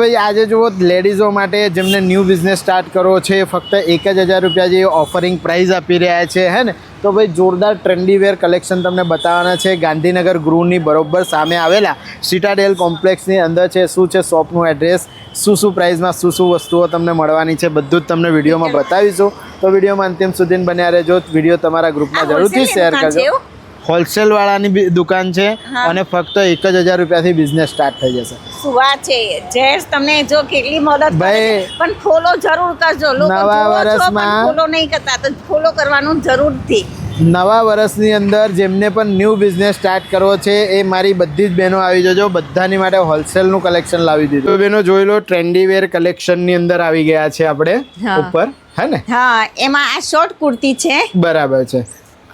ભાઈ આજે જુઓ લેડીઝો માટે જેમને ન્યૂ બિઝનેસ સ્ટાર્ટ કરવો છે ફક્ત એક જ હજાર રૂપિયા જે ઓફરિંગ પ્રાઇઝ આપી રહ્યા છે હે ને? તો ભાઈ જોરદાર ટ્રેન્ડી વેર કલેક્શન તમને બતાવવાના છે. ગાંધીનગર ગૃહની બરોબર સામે આવેલા સિટાડેલ કોમ્પ્લેક્સની અંદર છે શું છે શોપનું એડ્રેસ શું શું પ્રાઇઝમાં શું શું વસ્તુઓ તમને મળવાની છે બધું જ તમને વિડીયોમાં બતાવીશું. તો વિડીયોમાં અંતિમ સુધી બન્યા રહેજો. વીડિયો તમારા ગ્રુપમાં જરૂરથી શેર કરજો? હોલસેલ વાળાની દુકાન છે અને ફક્ત એક જ હજાર રૂપિયાથી બિઝનેસ સ્ટાર્ટ થઈ જશે. શું વાત છે? જેસ તમને જો કેટલી મદદ ભાઈ, પણ ફોલો જરૂર કરજો. નવા વર્ષમાં ફોલો નહીં કરતા તો ફોલો કરવાનું જરૂરથી નવા વર્ષની અંદર જેમને પણ ન્યૂ બિઝનેસ સ્ટાર્ટ કરવો છે એ મારી બધી જ બહેનો આવી જજો. બધાની માટે હોલસેલનું કલેક્શન લાવી દીધું. તો બહેનો જોઈ લો ટ્રેન્ડી વેર કલેક્શનની અંદર આવી ગયા છે આપણે ઉપર હે ને? હા એમાં આ શોર્ટ કુર્તી છે. બરાબર છે.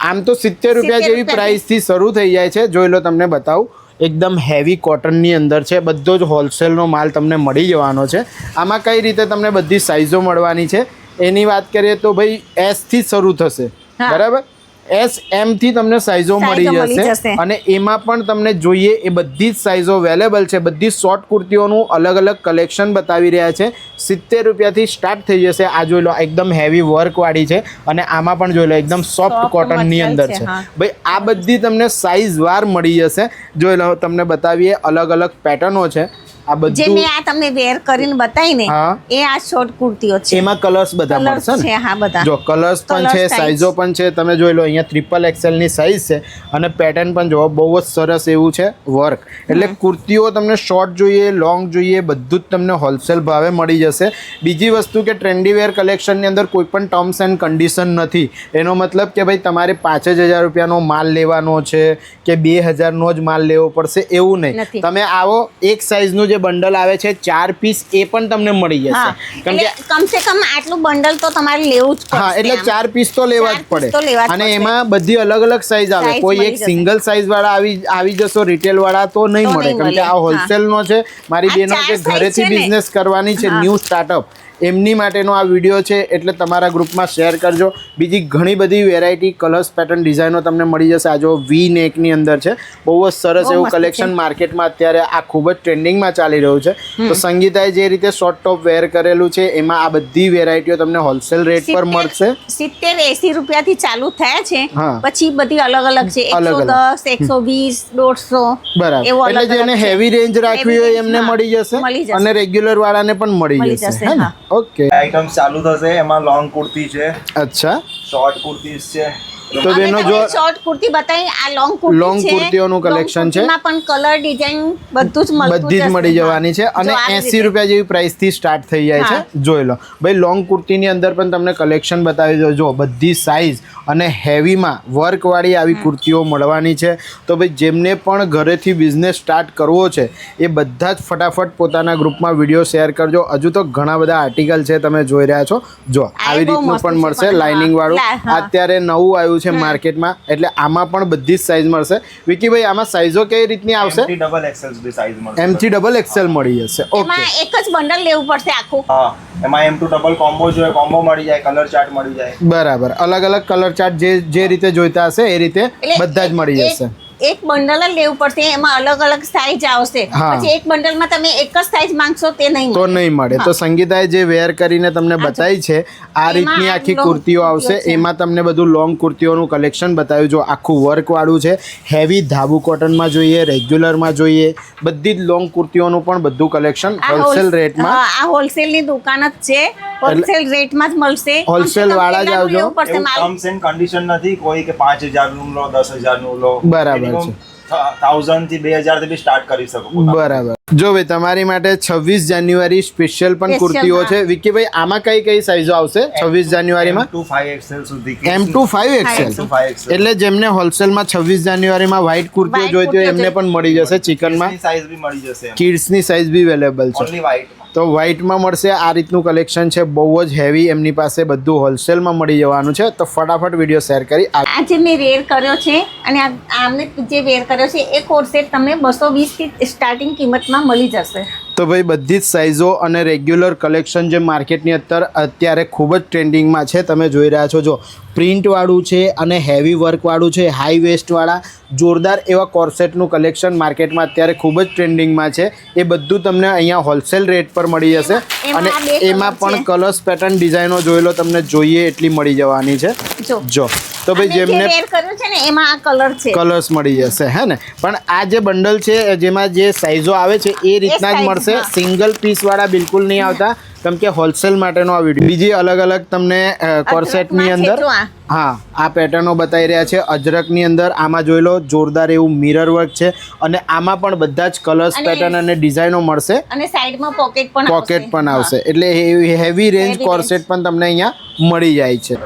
આમ તો સિત્તેર રૂપિયા જેવી. પ્રાઇસથી શરૂ થઈ જાય છે. જોઈ લો તમને બતાવું. એકદમ હેવી કોટનની અંદર છે. બધો જ હોલસેલનો માલ તમને મળી જવાનો છે. આમાં કઈ રીતે તમને બધી સાઇઝો મળવાની છે? એની વાત કરીએ તો ભાઈ એસથી શરૂ થશે. બરાબર? એસ એમથી તમને સાઇઝો મળી સાઈઝો મળી જશે. અને એમાં પણ તમને જોઈએ એ બધી જ સાઇઝો અવેલેબલ છે. બધી શોર્ટ કુર્તીઓનું અલગ અલગ કલેક્શન બતાવી રહ્યા છે. સિત્તેર રૂપિયાથી સ્ટાર્ટ થઈ જશે. આ જોઈ લો એકદમ હેવી વર્કવાળી છે. અને આમાં પણ જોઈ લો એકદમ સોફ્ટ કોટનની અંદર છે, છે. ભાઈ આ બધી તમને સાઇઝ વાર મળી જશે. જોઈ લો તમને બતાવીએ અલગ અલગ પેટર્નો છે. આ જે બધું મેં આ તમને વેર કરીને બતાવીને ને એ આ શોર્ટ કુર્તીઓ છે. એમાં કલર્સ બધા મળશે ને? હા બધા. જો કલર્સ પણ છે સાઈઝો પણ છે તમે જોઈ લો અહીંયા ટ્રિપલ એક્સેલની સાઇઝ છે અને પેટર્ન પણ જોવો બહુ જ સરસ એવું છે વર્ક એટલે કુર્તીઓ તમને શોર્ટ જોઈએ લોંગ જોઈએ બધું જ તમને હોલસેલ ભાવે મળી જશે. બીજી વસ્તુ કે ટ્રેન્ડી વેર કલેક્શનની અંદર કોઈ પણ ટર્મ્સ એન્ડ કન્ડિશન નથી. એનો મતલબ કે ભાઈ તમારે પાંચ જ હજાર રૂપિયાનો માલ લેવાનો છે કે બે હજારનો જ માલ લેવો પડશે એવું નહીં. તમે આવો એક સાઈઝનું જે બંડલ આવે છે ચાર પીસ એ પણ તમને મળી જશે. કેમ કે કમસે કમ આટલું બંડલ તો તમારે લેવું જ હા એટલે ચાર પીસ તો લેવા જ પડે. અને એમાં બધી અલગ અલગ સાઈઝ આવે. કોઈ એક સિંગલ સાઈઝ વાળા આવી આવી જશો રિટેલ વાળા તો નહીં મળે. કેમ કે આ. હોલસેલ નો છે. મારી બેનો જે ઘરેથી બિઝનેસ કરવાની છે. ન્યૂ સ્ટાર્ટઅપ એમની માટેનો આ વીડિયો છે એટલે તમારા ગ્રુપમાં શેર કરજો. બીજી ઘણી બધી વેરાયટી કલર્સ પેટર્ન ડિઝાઇનો તમને મળી જશે. આ જો વી નેકની અંદર છે. બહુ જ સરસ એવું કલેક્શન માર્કેટમાં અત્યારે આ ખૂબ જ ટ્રેન્ડિંગમાં ચાલી રહ્યું છે. તો સંગીતાએ જે રીતે શોર્ટ ટોપ વેર કરેલું છે એમાં આ બધી વેરાયટીઓ તમને હોલસેલ રેટ પર મળશે. સિત્તેર એસી રૂપિયાથી ચાલુ થયા છે. પછી બધી અલગ અલગ છે. અલગ એકસો. દસ એકસો વીસ દોઢસો. બરાબર. એટલે જેને હેવી રેન્જ રાખવી હોય એમને મળી જશે અને રેગ્યુલર વાળાને પણ મળી જશે જશે, હે ને? હા. ઓકે આઈટમ ચાલુ થશે એમાં લોંગ કુર્તી છે. અચ્છા. શોર્ટ કુર્તી છે. તો બેનો જો શોર્ટ કુર્તી બતાવી આ લોંગ કુર્તી લોંગ કુર્તીઓનું કલેક્શન છે. એમાં પણ કલર ડિઝાઇન બધું જ મળતું બધી જ મળી જવાની છે અને જો આવી એસી રીતે. રૂપિયા જેવી પ્રાઇસથી સ્ટાર્ટ થઈ જાય છે. જોઈ લો. ભાઈ લોંગ કુર્તીની અંદર પણ તમને કલેક્શન બતાવી દો જો બધી સાઇઝ અને હેવીમાં વર્કવાળી આવી કુર્તીઓ મળવાની છે. તો ભાઈ જેમને પણ ઘરેથી બિઝનેસ સ્ટાર્ટ કરવો છે એ બધા જ ફટાફટ પોતાના ગ્રુપમાં વીડિયો શેર કરજો. હજુ તો ઘણા બધા આર્ટિકલ છે તમે જોઈ રહ્યા છો. જો આવી રીતનું પણ મળશે લાઇનિંગ વાળું. અત્યારે નવું આવ્યું છે માર્કેટમાં. એટલે આમાં પણ બધી જ સાઇઝ મળશે. વિકીભાઈ આમાં સાઇઝો કઈ રીતની આવશે? ડબલ એક્સેલ સુધી સાઇઝ મળશે. એમથી ડબલ એક્સેલ મળી જશે. ઓકે એક જ બંડલ લેવું પડશે આખું? હા. એમાં એમ ટુ ડબલ કોમ્બો જોઈએ કોમ્બો મળી જાય કલર ચાર્ટ મળી જાય. બરાબર. અલગ અલગ કલર ચાર્ટ જે જે રીતે જોઈતા હશે એ રીતે બધા જ મળી જશે. એક બંડલ જ લેવું પડશે એમાં અલગ અલગ સાઈઝ આવશે. પછી એક બંડલમાં તમે એક જ સાઈઝ માંગશો તે નહીં તો નહીં મળે. તો સંગીતાએ જે વેર કરીને તમને બતાવી છે આ રીતની આખી કુર્તીઓ આવશે. એમાં તમને બધું લોંગ કુર્તીઓનું કલેક્શન બતાવ્યું. જો આખું વર્કવાળું છે હેવી ધાબુ કોટનમાં જોઈએ રેગ્યુલરમાં જોઈએ બધી જ લોંગ કુર્તીઓનું પણ બધું કલેક્શન હોલસેલ રેટમાં આ હોલસેલની દુકાન જ છે. હોલસેલ રેટમાં જ મળશે. હોલસેલ વાળા જ આવજો. ટર્મ્સ એન્ડ કન્ડિશન નથી. કોઈ કે પાંચ હજારનું લો દસ હજારનું લો. બરાબર. થાઉઝન્ડથી બે હજારથી બી સ્ટાર્ટ કરી શકો બરાબર. જો ભાઈ તમારી માટે છવ્વીસ જાન્યુઆરી સ્પેશિયલ પણ કુર્તીઓ છે. છે વિકીભાઈ આમાં કઈ કઈ સાઈઝો આવશે? છવ્વીસ જાન્યુઆરીમાં? M2 5XL સુધી એમ two five Excel M2 5XL. એટલે જેમને હોલસેલમાં છવ્વીસ જાન્યુઆરીમાં વ્હાઇટ કુર્તીઓ જોઈતી હોય એમને પણ મળી જશે ચિકનમાં. સાઈઝ બી મળી જશે કિડ્સની સાઇઝ બી અવેલેબલ છે. તો વ્હાઇટમાં મળશે. આ રીતનું કલેક્શન છે. બહુ જ હેવી એમની પાસે બધું હોલસેલમાં મળી જવાનું છે. તો ફટાફટ વીડિયો શેર કરી. આ આ જે મેં વેર કર્યો છે અને આ આમને જે વેર કર્યો છે એ કોર્સેટ તમને બસો વીસથી સ્ટાર્ટિંગ કિંમતમાં મળી જશે. તો ભાઈ બધી જ સાઇઝો અને રેગ્યુલર કલેક્શન જે માર્કેટની અત્યારે અત્યારે ખૂબ જ ટ્રેન્ડિંગમાં છે. તમે જોઈ રહ્યા છો જો પ્રિન્ટવાળું છે અને હેવી વર્કવાળું છે હાઈ વેસ્ટવાળા જોરદાર એવા કોર્સેટનું કલેક્શન માર્કેટમાં અત્યારે ખૂબ જ ટ્રેન્ડિંગમાં છે. એ બધું તમને અહીંયા હોલસેલ રેટ પર મળી જશે. અને એમાં પણ કલર્સ પેટર્ન ડિઝાઇનો જોઈ લો તમને જોઈએ એટલી મળી જવાની છે. જો. તો ભાઈ જેમને છે ને એમાં આ કલર છે. કલર્સ મળી જશે હે ને? પણ આ જે બંડલ છે જેમાં જે સાઇઝો આવે છે એ રીતના જ મળશે. સિંગલ પીસ વાળા બિલકુલ નહીં આવતા. કેમ કે હોલસેલ માટેનો આ વીડિયો બીજી અલગ અલગ તમને કોર્સેટની અંદર હા આ પેટર્નો બતાવી રહ્યા છે. અજરકની અંદર આમાં જોઈ લો જોરદાર એવું મિરર વર્ક છે અને આમાં પણ બધા જ કલર્સ પેટર્ન અને ડિઝાઇનો મળશે. અને સાઈડમાં પોકેટ પણ પોકેટ પણ આવશે. એટલે હેવી રેન્જ કોર્સેટ પણ તમને અહીંયા મળી જાય છે.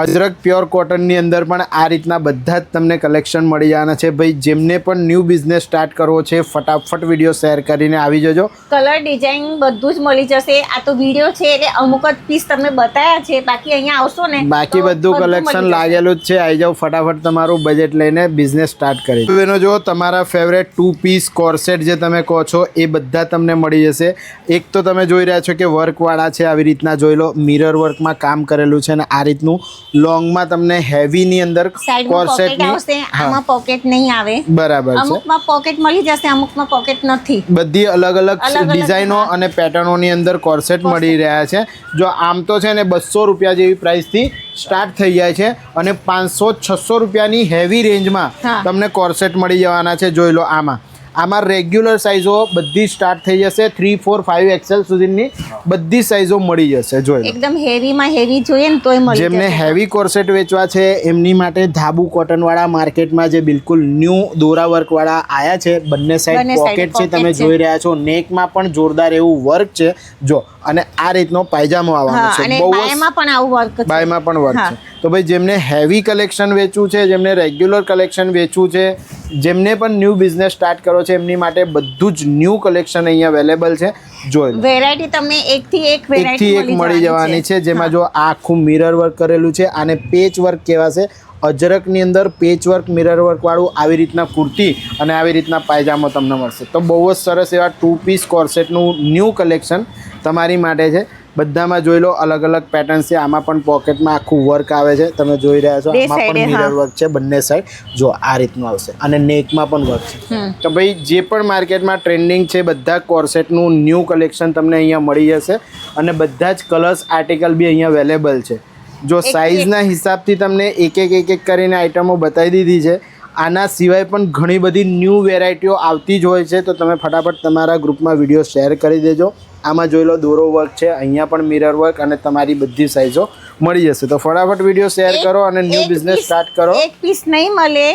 અજરક પ્યોર કોટનની અંદર પણ આ રીતના બધા જ તમને કલેક્શન મળી જવાના છે. ભાઈ જેમને પણ ન્યૂ બિઝનેસ સ્ટાર્ટ કરવો છે ફટાફટ વીડિયો શેર કરીને આવી જજો. કલર ડિઝાઇન બધું જ મળી જશે. આ તો વીડિયો છે એટલે અમુક જ પીસ તમને બતાવ્યા છે. બાકી અહીંયા આવશો ને બાકી બધું કલેક્શન લાગેલું જ છે. આવી જાઓ ફટાફટ તમારું બજેટ લઈને બિઝનેસ સ્ટાર્ટ કરી બેનો જો તમારા ફેવરેટ ટુ પીસ કોર્સેટ જે તમે કહો છો એ બધા તમને મળી જશે. એક તો તમે જોઈ રહ્યા છો કે વર્કવાળા છે આવી રીતના જોઈ લો. મિરર વર્કમાં કામ કરેલું છે અને આ રીતનું. લોંગમાં તમને હેવીની અંદર પોકેટ આવશે આમાં પોકેટ નહીં આવે. બરાબર છે. અમુકમાં પોકેટ મળી જશે અમુકમાં પોકેટ નથી. બધી અલગ અલગ, ડિઝાઇનો અને પેટર્નોની અંદર કોર્સેટ મળી રહ્યા છે. જો આમ તો છે ને બસો રૂપિયા જેવી પ્રાઇસથી સ્ટાર્ટ થઈ જાય છે અને પાંચસો છસો રૂપિયાની હેવી રેન્જમાં તમને કોર્સેટ મળી જવાના છે જોઈ લો આમાં. આમાં રેગ્યુલર સાઇઝો બધી સ્ટાર્ટ થઈ જશે. થ્રી ફોર ફાઇવ એક્સેલ સુધીની બધી સાઇઝો મળી જશે જોઈ લો. એકદમ હેવીમાં હેવી જોઈએ ને તોય મળી જેમને હેવી કોર્સેટ વેચવા છે એમની માટે ધાબુ કોટનવાળા માર્કેટમાં જે બિલકુલ ન્યૂ દોરા વર્કવાળા આયા છે બંને સાઈડ પોકેટ છે તમે જોઈ રહ્યા છો નેકમાં પણ જોરદાર એવું વર્ક છે. જો અને આ રીતનો પાયજામો આવવાનો છે બહુ બાયમાં પણ આવું વર્ક છે. બાયમાં પણ વર્ક છે. તો ભાઈ જેમને હેવી કલેક્શન વેચવું છે જેમને રેગ્યુલર કલેક્શન વેચવું છે જેમને પણ ન્યૂ બિઝનેસ સ્ટાર્ટ કરો છે એમની માટે બધું જ ન્યૂ કલેક્શન અહીંયા અવેલેબલ છે. જોઈ લો. વેરાયટી તમને એકથી એક એકથી એક મળી જવાની છે. જેમાં જો આ આખું મિરર વર્ક કરેલું છે આને પેચ વર્ક કહેવાશે. અજરકની અંદર પેચ વર્ક મિરર વર્ક વાળું આવી રીતના કુર્તી અને આવી રીતના પાયજામો તમને મળશે. તો બહુ જ સરસ એવા ટુ પીસ કોર્સેટનું ન્યૂ કલેક્શન તમારી માટે છે. બધામાં જોઈ લો અલગ અલગ પેટર્ન છે. આમાં પણ પોકેટમાં આખું વર્ક આવે છે. તમે જોઈ રહ્યા છો આમાં પણ મિરર વર્ક છે બંને સાઈડ જો આ રીતનું આવશે. અને નેકમાં પણ વર્ક છે. તો ભાઈ જે પણ માર્કેટમાં ટ્રેન્ડિંગ છે બધા કોર્સેટનું ન્યૂ કલેક્શન તમને અહીંયા મળી જશે. અને બધા જ કલર્સ આર્ટિકલ બી અહીંયા અવેલેબલ છે. જો સાઇઝના હિસાબથી તમને એક એક એક એક કરીને આઇટમો બતાવી દીધી છે. આના સિવાય પણ ઘણી બધી ન્યૂ વેરાયટીઓ આવતી જ હોય છે. તો તમે ફટાફટ તમારા ગ્રુપમાં વીડિયો શેર કરી દેજો. આમાં જોઈ લો દોરો વર્ક છે અહીંયા પણ મિરર વર્ક અને તમારી બધી સાઇઝો મળી જશે. તો ફટાફટ વીડિયો શેર કરો અને ન્યૂ બિઝનેસ સ્ટાર્ટ કરો. એક પીસ નહીં મળે.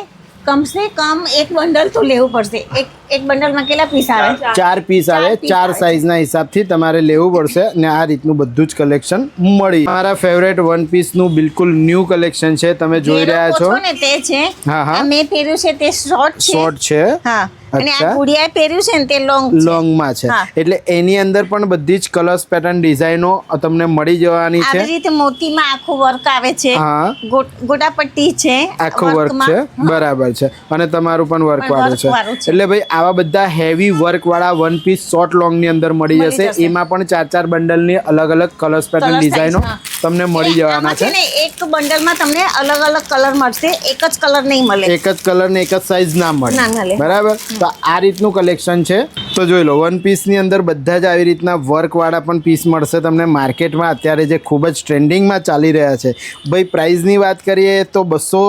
કમસે કમ એક બંડલ તો લેવું પડશે. એક એક બંડલમાં કેટલા પીસ આવે? ચાર. પીસ આવે ચાર. સાઈઝના હિસાબથી તમારે લેવું પડશે ને આ રીતનું બધું જ કલેક્શન મળી. મારા ફેવરેટ વન પીસનું બિલકુલ ન્યૂ કલેક્શન છે તમે જોઈ રહ્યા છો છો. ને તે છે. હા, હા. મેં પહેર્યું છે તે શોર્ટ છે. શોર્ટ છે. હા. અને આ ગુડિયા પહેર્યું છે ને તે લોંગ લોંગમાં છે. એટલે એની અંદર પણ બધી જ કલર્સ પેટર્ન ડિઝાઇનો તમને મળી જવાની આવી છે રીતે મોતીમાં આખું વર્ક આવે છે. હા. ગોટ- ગોટાપટ્ટી છે. આખું વર્ક છે. બરાબર છે. અને તમારું પણ વર્ક વાળું છે. એટલે ભાઈ આવા બધા હેવી વર્ક વાળા વન પીસ શોર્ટ લોંગની અંદર મળી જશે. એમાં પણ ચાર ચાર બંડલની અલગ અલગ કલર્સ પેટર્ન ડિઝાઇનો તમને મળી જવાના છે ને એક બંડલમાં તમને અલગ અલગ કલર મળશે. એક જ કલર નહીં મળે. એક જ કલર ને એક જ સાઇઝ ના મળે. બરાબર? તો આ રીતનું કલેક્શન છે. તો જોઈ લો વન પીસની અંદર બધા જ આવી રીતના વર્કવાળા પણ પીસ મળશે તમને માર્કેટમાં અત્યારે જે ખૂબ જ ટ્રેન્ડિંગમાં ચાલી રહ્યા છે. ભાઈ પ્રાઇઝની વાત કરીએ તો બસો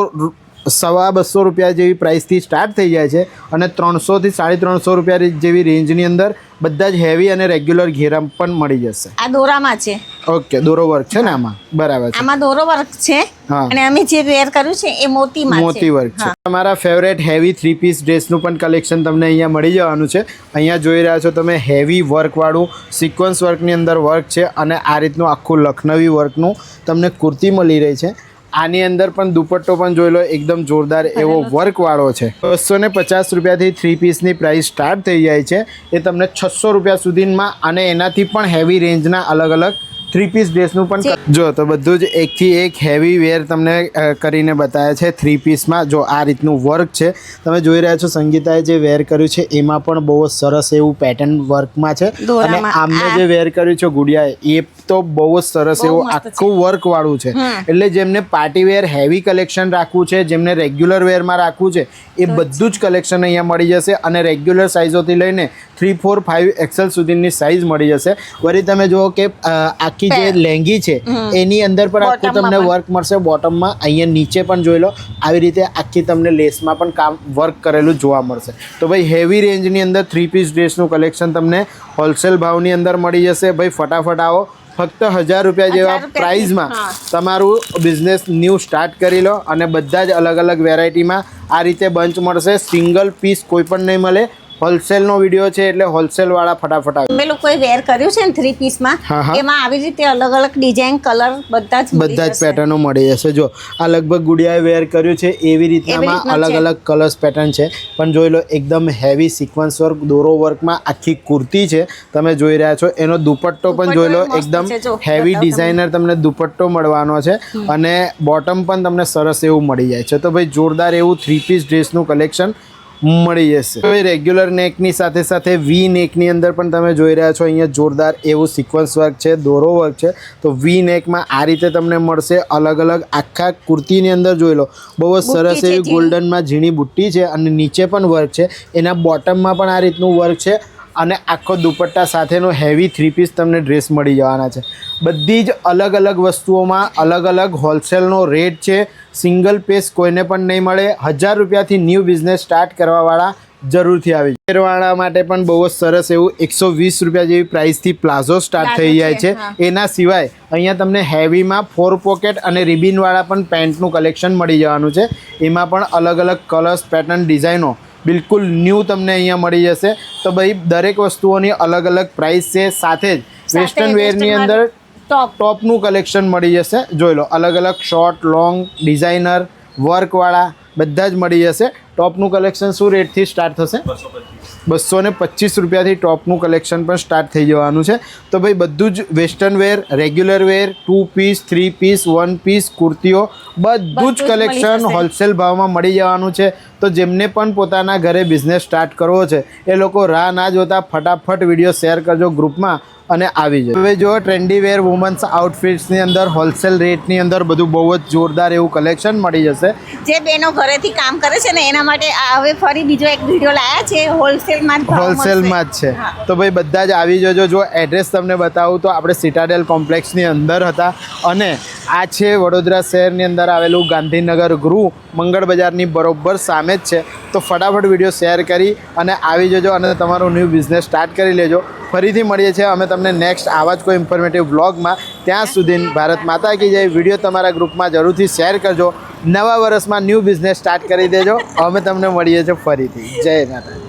સવા બસો રૂપિયા જેવી પ્રાઇસથી સ્ટાર્ટ થઈ જાય છે અને ત્રણસોથી સાડી ત્રણસો રૂપિયા જેવી રેન્જની અંદર બધા જ હેવી અને રેગ્યુલર ઘેરા પણ મળી જશે. આ દોરામાં છે. ઓકે દોરો વર્ક છે ને આમાં? બરાબર છે. આમાં દોરો વર્ક છે અને અમે જે વેર કર્યું છે એ મોતીમાં મોતી વર્ક છે. તમારા ફેવરેટ હેવી થ્રી પીસ ડ્રેસનું પણ કલેક્શન તમને અહીંયા મળી જવાનું છે. અહીંયા જોઈ રહ્યા છો તમે હેવી વર્કવાળું સિક્વન્સ વર્કની અંદર વર્ક છે અને આ રીતનું આખું લખનવી વર્કનું તમને કુર્તી મળી રહી છે. આની અંદર પણ દુપટ્ટો પણ જોઈ લો એકદમ જોરદાર એવો વર્કવાળો છે. બસો ને પચાસ રૂપિયાથી થ્રી પીસની પ્રાઇસ સ્ટાર્ટ થઈ જાય છે. એ તમને છસો રૂપિયા સુધીમાં અને એનાથી પણ હેવી રેન્જના અલગ અલગ થ્રી પીસ ડ્રેસનું પણ જો તો બધું જ એકથી એક હેવી વેર તમને કરીને બતાવ્યા છે થ્રી પીસમાં જો આ રીતનું વર્ક છે. તમે જોઈ રહ્યા છો સંગીતાએ જે વેર કર્યું છે એમાં પણ બહુ જ સરસ એવું પેટર્ન વર્કમાં છે. અને આમને જે વેર કર્યું છે ગુડિયાએ એ તો બહુ જ સરસ એવું આખું વર્ક વાળું છે. એટલે જેમને પાર્ટી વેર હેવી કલેક્શન રાખવું છે જેમને રેગ્યુલર વેરમાં રાખવું છે એ બધું જ કલેક્શન અહીંયા મળી જશે અને રેગ્યુલર સાઇઝોથી લઈને થ્રી ફોર ફાઇવ એક્સેલ સુધીની સાઇઝ મળી જશે. વળી તમે જુઓ કે અ, આખી જે લેંગી છે એની અંદર પણ આખું તમને વર્ક મળશે. બોટમમાં અહીંયા નીચે પણ જોઈ લો આવી રીતે આખી તમને લેસમાં પણ કામ વર્ક કરેલું જોવા મળશે. તો ભાઈ હેવી રેન્જની અંદર થ્રી પીસ ડ્રેસનું કલેક્શન તમને હોલસેલ ભાવની અંદર મળી જશે. ભાઈ ફટાફટ આવો. ફક્ત હજાર રૂપિયા જેવા પ્રાઇઝમાં તમારું બિઝનેસ ન્યૂ સ્ટાર્ટ કરી લો અને બધા જ અલગ અલગ વેરાયટીમાં આ રીતે બંચ મળશે. સિંગલ પીસ કોઈ પણ નહીં મળે. હોલસેલનો વીડિયો છે એટલે હોલસેલવાળા ફટાફટ આવે અમે લોકોએ વેર કર્યું છે ને થ્રી પીસમાં. એમાં આવી રીતે અલગ અલગ ડિઝાઇન કલર બધા જ બધા જ પેટર્નો મળી જશે. જો આ લગભગ ગુડિયાએ વેર કર્યું છે એવી રીતનામાં અલગ અલગ કલર્સ પેટર્ન છે. પણ જોઈ લો એકદમ હેવી સિક્વન્સ વર્ક દોરો વર્કમાં આખી કુર્તી છે. તમે જોઈ રહ્યા છો એનો દુપટ્ટો પણ જોઈ લો એકદમ હેવી ડિઝાઇનર તમને દુપટ્ટો મળવાનો છે અને બોટમ પણ તમને સરસ એવું મળી જાય છે. તો ભાઈ જોરદાર એવું થ્રી પીસ ડ્રેસનું કલેક્શન મળી જશે. હવે રેગ્યુલર નેકની સાથે સાથે વી નેકની અંદર પણ તમે જોઈ રહ્યા છો અહીંયા જોરદાર એવું સિક્વન્સ વર્ક છે દોરો વર્ક છે. તો વી નેકમાં આ રીતે તમને મળશે અલગ અલગ આખા કુર્તીની અંદર જોઈ લો. બહુ જ સરસ એવી ગોલ્ડનમાં ઝીણી બુટ્ટી છે અને નીચે પણ વર્ક છે. એના બોટમમાં પણ આ રીતનું વર્ક છે. અને આખો દુપટ્ટા સાથેનો હેવી થ્રી પીસ તમને ડ્રેસ મળી જવાના છે. બધી જ અલગ અલગ વસ્તુઓમાં અલગ અલગ હોલસેલનો રેટ છે. સિંગલ પીસ કોઈને પણ નહીં મળે. હજાર રૂપિયાથી ન્યૂ બિઝનેસ સ્ટાર્ટ કરવાવાળા જરૂરથી આવી શેરવાળા વાળા માટે પણ બહુ જ સરસ એવું એકસો વીસ રૂપિયા જેવી પ્રાઇસથી પ્લાઝો સ્ટાર્ટ થઈ જાય છે. એના સિવાય અહીંયા તમને હેવીમાં ફોર પોકેટ અને રિબિનવાળા પણ પેન્ટનું કલેક્શન મળી જવાનું છે. એમાં પણ અલગ અલગ કલર્સ પેટર્ન ડિઝાઇનો બિલકુલ ન્યૂ તમને અહીંયા મળી જશે. તો ભાઈ દરેક વસ્તુઓની અલગ અલગ પ્રાઇસ છે. સાથે જ વેસ્ટર્ન વેરની અંદર ટોપ ટોપનું કલેક્શન મળી જશે. જોઈ લો અલગ અલગ શોર્ટ લોંગ ડિઝાઇનર વર્કવાળા બધા જ મળી જશે. ટોપનું કલેક્શન શું રેટથી સ્ટાર્ટ થશે? બસો ને પચીસ રૂપિયાથી ટોપનું કલેક્શન પણ સ્ટાર્ટ થઈ જવાનું છે. તો ભાઈ બધું જ western wear regular wear two piece three piece one piece કુર્તીઓ બધું જ કલેક્શન હોલસેલ ભાવમાં મળી જવાનું છે. તો જેમને પણ પોતાના ઘરે બિઝનેસ સ્ટાર્ટ કરવો છે, એ લોકો રાહ ના જોતા ફટાફટ વીડિયો શેર કરજો ગ્રુપમાં અને આવી જાય હવે જો ટ્રેન્ડી વેર વુમન્સ આઉટફિટ્સની અંદર હોલસેલ રેટની અંદર બધું બહુ જ જોરદાર એવું કલેક્શન મળી જશે. જે બેનો ઘરેથી કામ કરે છે ને એના માટે હવે ફરી બીજો એક વીડિયો લાયા છે હોલસેલમાં હોલસેલમાં જ છે. તો ભાઈ બધા જ આવી જજો. જો એડ્રેસ તમને બતાવું તો આપણે સિટાડેલ કોમ્પ્લેક્સની અંદર હતા. અને આ છે વડોદરા શહેરની અંદર આવેલું ગાંધીનગર ગૃહ. મંગળ બજારની બરોબર સામે જ છે. તો ફટાફટ વીડિયો શેર કરી અને આવી જજો અને તમારો ન્યૂ બિઝનેસ સ્ટાર્ટ કરી લેજો. ફરીથી મળીએ છીએ. અમે તમને નેક્સ્ટ આવા જ કોઈ ઇન્ફોર્મેટિવ બ્લોગમાં ત્યાં સુધી ભારત માતા કી જય. વીડિયો તમારા ગ્રુપમાં જરૂરથી શેર કરજો. નવા વર્ષમાં ન્યૂ બિઝનેસ સ્ટાર્ટ કરી દેજો. અમે તમને મળીએ છીએ ફરીથી. જય માતા